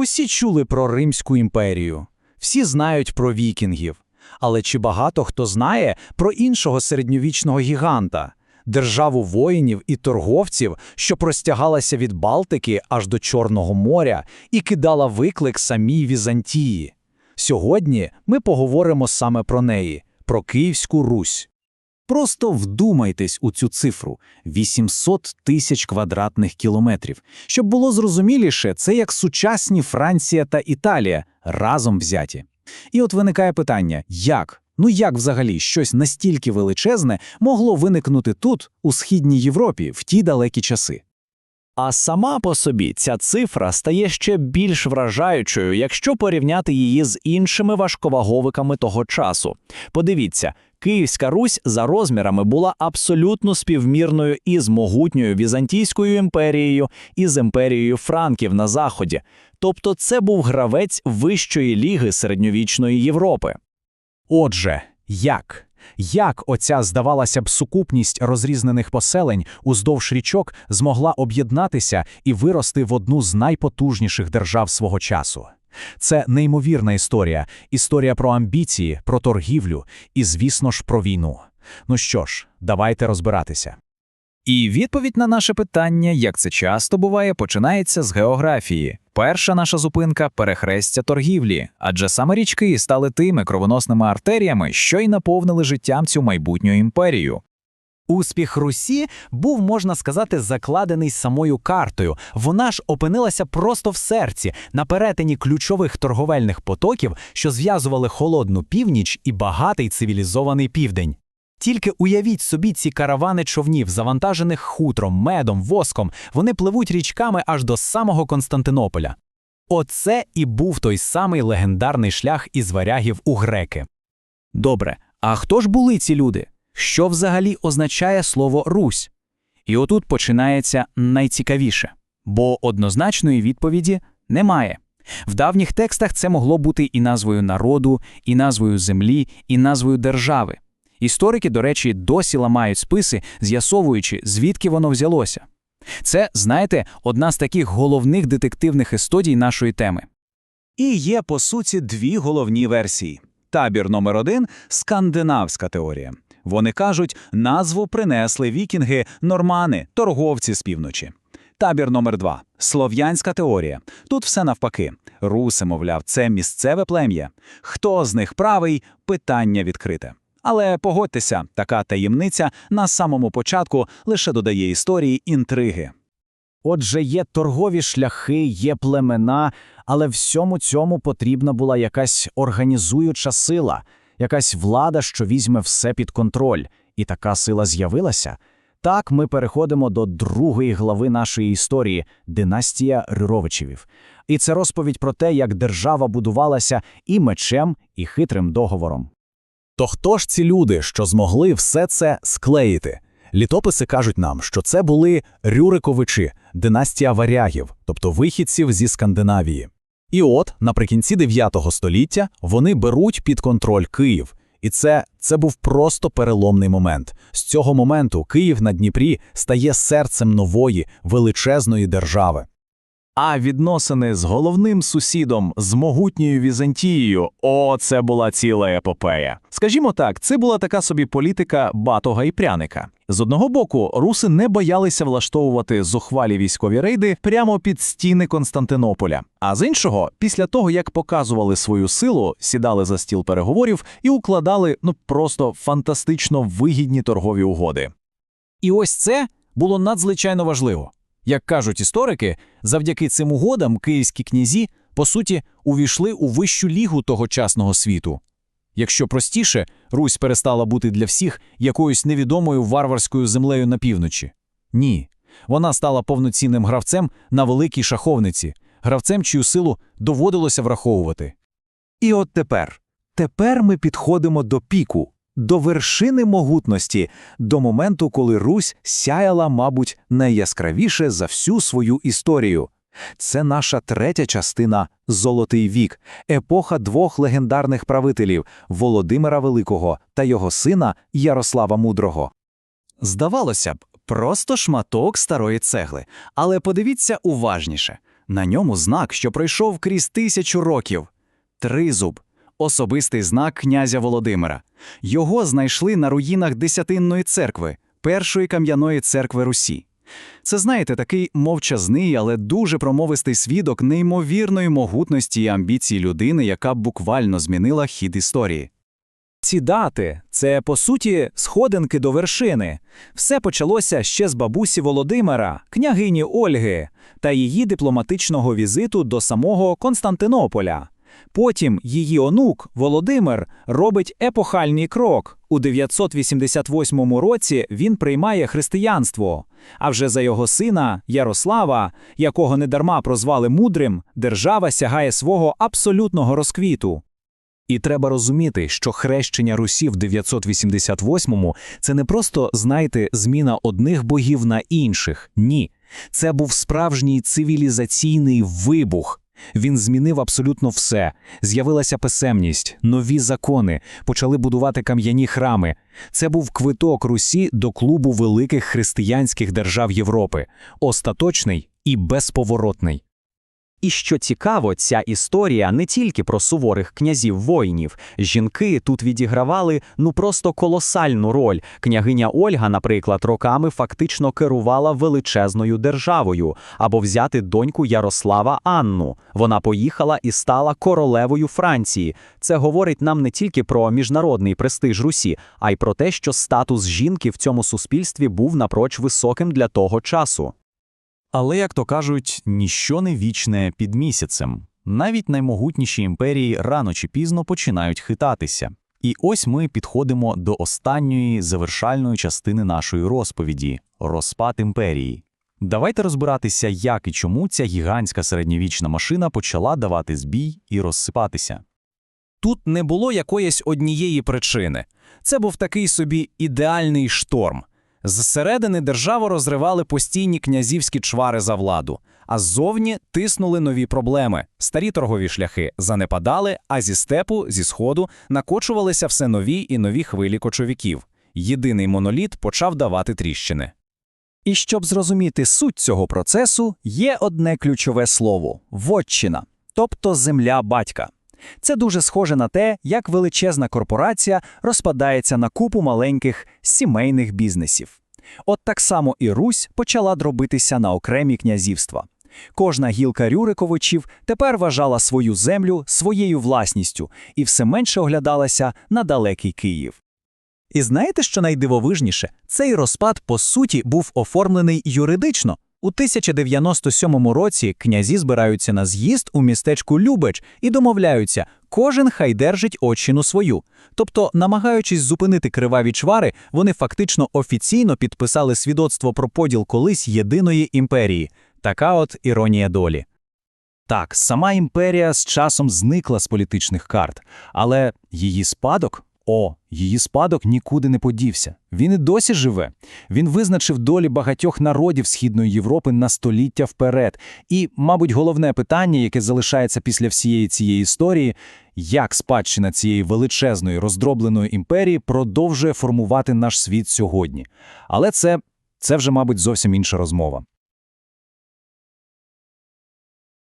Усі чули про Римську імперію, всі знають про вікінгів. Але чи багато хто знає про іншого середньовічного гіганта, державу воїнів і торговців, що простягалася від Балтики аж до Чорного моря і кидала виклик самій Візантії? Сьогодні ми поговоримо саме про неї, про Київську Русь. Просто вдумайтесь у цю цифру 800 тисяч квадратних кілометрів. Щоб було зрозуміліше, це як сучасні Франція та Італія разом взяті. І от виникає питання: як? Ну як взагалі щось настільки величезне могло виникнути тут, у східній Європі, в ті далекі часи? А сама по собі ця цифра стає ще більш вражаючою, якщо порівняти її з іншими важковаговиками того часу. Подивіться, Київська Русь за розмірами була абсолютно співмірною із могутньою Візантійською імперією і з імперією Франків на заході. Тобто це був гравець вищої ліги середньовічної Європи. Отже, як? Як оця, здавалася б, сукупність розрізнених поселень уздовж річок змогла об'єднатися і вирости в одну з найпотужніших держав свого часу? Це неймовірна історія, історія про амбіції, про торгівлю і, звісно ж, про війну. Ну що ж, давайте розбиратися. І відповідь на наше питання, як це часто буває, починається з географії. Перша наша зупинка перехрестя торгівлі, адже саме річки стали тими кровоносними артеріями, що й наповнили життям цю майбутню імперію. Успіх Русі був, можна сказати, закладений самою картою. Вона ж опинилася просто в серці, на перетині ключових торговельних потоків, що зв'язували холодну північ і багатий цивілізований південь. Тільки уявіть собі ці каравани човнів, завантажених хутром, медом, воском, вони пливуть річками аж до самого Константинополя. Оце і був той самий легендарний шлях із варягів у греки. Добре, а хто ж були ці люди? Що взагалі означає слово Русь? І отут починається найцікавіше, бо однозначної відповіді немає. В давніх текстах це могло бути і назвою народу, і назвою землі, і назвою держави. Історики, до речі, досі ламають списи, з'ясовуючи, звідки воно взялося. Це, знаєте, одна з таких головних детективних історій нашої теми. І є, по суті, дві головні версії. Табір номер один скандинавська теорія. Вони кажуть, назву принесли вікінги, нормани, торговці з півночі. Табір номер два слов'янська теорія. Тут все навпаки. Руси, мовляв, це місцеве плем'я. Хто з них правий питання відкрите. Але погодьтеся, така таємниця на самому початку лише додає історії інтриги. Отже, є торгові шляхи, є племена, але всьому цьому потрібна була якась організуюча сила, якась влада, що візьме все під контроль, і така сила з'явилася. Так ми переходимо до другої глави нашої історії династія Рюровичевів. І це розповідь про те, як держава будувалася і мечем, і хитрим договором. То хто ж ці люди, що змогли все це склеїти? Літописи кажуть нам, що це були Рюриковичі, династія варягів, тобто вихідців зі Скандинавії. І от наприкінці 9 століття вони беруть під контроль Київ. І це, це був просто переломний момент. З цього моменту Київ на Дніпрі стає серцем нової величезної держави. А відносини з головним сусідом, з могутньою Візантією, о, це була ціла епопея. Скажімо так, це була така собі політика батога і пряника. З одного боку, руси не боялися влаштовувати зухвалі військові рейди прямо під стіни Константинополя. А з іншого, після того як показували свою силу, сідали за стіл переговорів і укладали ну просто фантастично вигідні торгові угоди. І ось це було надзвичайно важливо. Як кажуть історики, завдяки цим угодам київські князі, по суті, увійшли у вищу лігу тогочасного світу. Якщо простіше, Русь перестала бути для всіх якоюсь невідомою варварською землею на півночі. Ні, вона стала повноцінним гравцем на великій шаховниці, гравцем, чию силу доводилося враховувати. І от тепер, тепер ми підходимо до піку, до вершини могутності, до моменту, коли Русь сяяла, мабуть, найяскравіше за всю свою історію. Це наша третя частина Золотий вік, епоха двох легендарних правителів Володимира Великого та його сина Ярослава Мудрого. Здавалося б, просто шматок старої цегли, але подивіться уважніше. На ньому знак, що пройшов крізь тисячу років. Тризуб особистий знак князя Володимира. Його знайшли на руїнах Десятинної церкви, першої кам'яної церкви Русі. Це, знаєте, такий мовчазний, але дуже промовистий свідок неймовірної могутності і амбіції людини, яка буквально змінила хід історії. Ці дати це по суті сходинки до вершини. Все почалося ще з бабусі Володимира, княгині Ольги та її дипломатичного візиту до самого Константинополя. Потім її онук Володимир робить епохальний крок. У 988 році він приймає християнство. А вже за його сина Ярослава, якого недарма прозвали мудрим, держава сягає свого абсолютного розквіту. І треба розуміти, що хрещення Русі в 988-му – це не просто, знаєте, зміна одних богів на інших. Ні. Це був справжній цивілізаційний вибух. Він змінив абсолютно все. З'явилася писемність, нові закони, почали будувати кам'яні храми. Це був квиток Русі до клубу великих християнських держав Європи. Остаточний і безповоротний. І що цікаво, ця історія не тільки про суворих князів-воїнів. Жінки тут відігравали ну просто колосальну роль. Княгиня Ольга, наприклад, роками фактично керувала величезною державою. Або взяти доньку Ярослава Анну. Вона поїхала і стала королевою Франції. Це говорить нам не тільки про міжнародний престиж Русі, а й про те, що статус жінки в цьому суспільстві був напроч високим для того часу. Але, як то кажуть, ніщо не вічне під місяцем. Навіть наймогутніші імперії рано чи пізно починають хитатися. І ось ми підходимо до останньої завершальної частини нашої розповіді розпад імперії. Давайте розбиратися, як і чому ця гігантська середньовічна машина почала давати збій і розсипатися. Тут не було якоїсь однієї причини. Це був такий собі ідеальний шторм. Зсередини державу розривали постійні князівські чвари за владу, а ззовні тиснули нові проблеми. Старі торгові шляхи занепадали, а зі степу, зі сходу накочувалися все нові і нові хвилі кочовіків. Єдиний моноліт почав давати тріщини. І щоб зрозуміти суть цього процесу, є одне ключове слово вотчина, тобто земля батька. Це дуже схоже на те, як величезна корпорація розпадається на купу маленьких сімейних бізнесів. От так само і Русь почала дробитися на окремі князівства. Кожна гілка Рюриковичів тепер вважала свою землю своєю власністю і все менше оглядалася на далекий Київ. І знаєте, що найдивовижніше? Цей розпад, по суті, був оформлений юридично. У 1097 році князі збираються на з'їзд у містечку Любеч і домовляються, кожен хай держить отчину свою. Тобто, намагаючись зупинити криваві чвари, вони фактично офіційно підписали свідоцтво про поділ колись єдиної імперії. Така от іронія долі. Так, сама імперія з часом зникла з політичних карт, але її спадок, о, її спадок нікуди не подівся. Він і досі живе. Він визначив долі багатьох народів Східної Європи на століття вперед. І, мабуть, головне питання, яке залишається після всієї цієї історії, як спадщина цієї величезної роздробленої імперії продовжує формувати наш світ сьогодні. Але це, це вже, мабуть, зовсім інша розмова.